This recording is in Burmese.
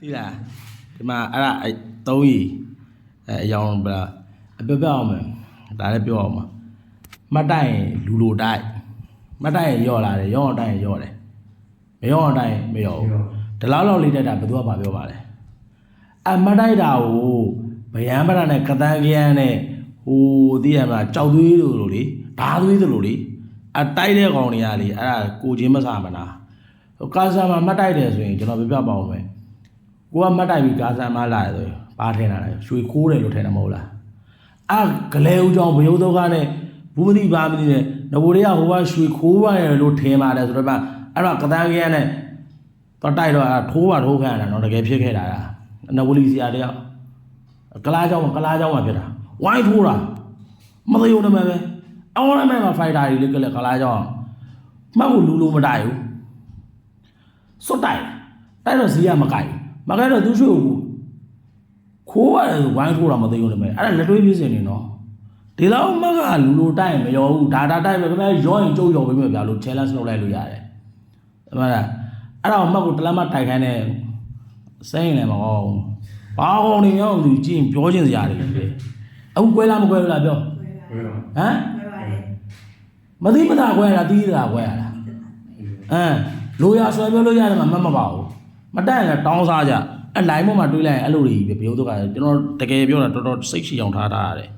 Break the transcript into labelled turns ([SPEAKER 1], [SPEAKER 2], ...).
[SPEAKER 1] သိလားဒီမှာအဲ့ဒါအဲ့သုံးရီအဲအယောင်ဗလားအပြပြအောင်မယ်ဒါလည်းပြောအောင်ပါမတ်တိုင်လူလိုတိုက်မတ်တိုင်ရော့လာတယ်ရော့အောင်တိုင်ရော့တယ်မရော့အောင်တိုင်မရော့ဘူးဒီလောက်လောက်လေးတက်တာဘယ်သူကမပြောပါလဲအမတ်တိုက်တာကိုဗျံပရနဲ့ကတန်းကရန်နဲ့ဟိုသိရမလားကြောက်သွေးလိုလိုလေဓာသွေးလိုလိုလေအတိုက်တဲ့ကောင်တွေကလေအဲ့ဒါကိုချင်းမစားမနာဟိုကာဆာမှာမတ်တိုက်တယ်ဆိုရင်ကျွန်တော်ပြပြပါအောင်မယ် ကိုကမတ်တိုက်ပြီးကားဆန်မလာတယ်ဆိုရင်ပါထည့်လာတယ်ရွှေခိုးတယ်လို့ထင်တယ်မဟုတ်လားအာဂလဲဦးကြောင့်ဘယုတ်တော့ကနဲ့ဘူးမတိပါမတိနဲ့ငဘိုတွေကဟိုကရွှေခိုးရတယ်လို့ထင်ပါတယ်ဆိုတော့မှအဲ့တော့ကတန်းကရနဲ့တော့တိုက်တော့အဲ့ထိုးပါထိုးခံရတာနော်တကယ်ဖြစ်ခဲ့တာလားငဘိုလီစီယာတယောက်ကလားကြောင့်ကလားကြောင့်မှဖြစ်တာဝိုင်းထိုးတာမသိုံနေမှာပဲအောင်းလည်းမဲ့ဖိုက်တာတွေလေကလည်းကလားကြောင့်မှတ်ဖို့လူလိုမတိုက်ဘူးစွတ်တိုက်တိုက်တော့ဇီးကမကြိုက်ဘူး မကြိုက်တော့သူ့ရွှေကိုခိုးရတယ်ဆိုဝိုင်းထိုးတာမသိုံနေမှာအဲ့ဒါလက်တွေးပြစင်နေနော်ဒီလောက်မကလူလိုတိုက်ရင်မရောဘူးဒါဒါတိုက်ပဲခင်ဗျာရောရင်ကြုတ်ရောပဲမြဗျာလို့ challenge လုပ်လိုက်လို့ရတယ်အမှန်လားအဲ့တော့မှတ်ကိုတလက်မတိုက်ခိုင်းတဲ့စိမ့်လည်းမကောင်းဘူးဘာကောင်နေရောသူကြည့်ရင်ပြောချင်းစရာတွေပဲအခုကွဲလားမကွဲဘူးလားပြော
[SPEAKER 2] ဝဲတော့
[SPEAKER 1] ဟမ်
[SPEAKER 2] ဝဲပါတယ်
[SPEAKER 1] မသိမသာကွဲရတာတီးတာကွဲရတာအမ်လိုရဆွဲပြောလို့ရတယ်မှာမတ်မပါဘူး မတက်ရင်လည်းတောင်းစားကြအဲ့ line ပေါ်မှာတွေးလိုက်ရင်အဲ့လိုတွေကြီးပဲဘယ်လိုတော့ကကျွန်တော်တကယ်ပြောတာတော်တော်စိတ်ရှိအောင်ထားထားရတယ်